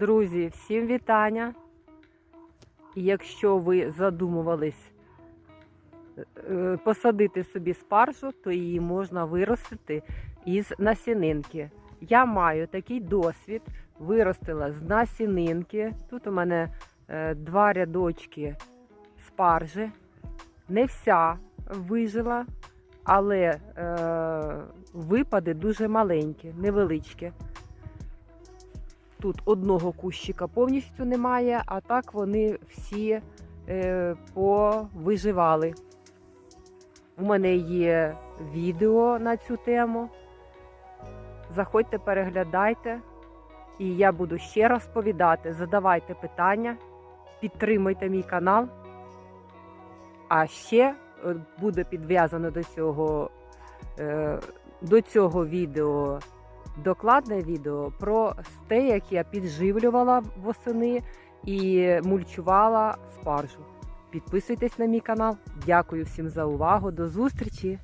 Друзі, всім вітання. Якщо ви задумувались е, посадити собі спаржу, то її можна виростити із насінинки. Я маю такий досвід, виростила з насінинки. Тут у мене е, два рядочки спаржі. Не вся вижила, але е, випади дуже маленькі, невеличкі. Тут одного кущика повністю немає, а так вони всі е, повиживали. У мене є відео на цю тему. Заходьте, переглядайте, і я буду ще розповідати. Задавайте питання, підтримуйте мій канал. А ще е, буде підв'язано до цього, е, до цього відео докладне відео про те, як я підживлювала восени і мульчувала спаржу. Підписуйтесь на мій канал. Дякую всім за увагу. До зустрічі!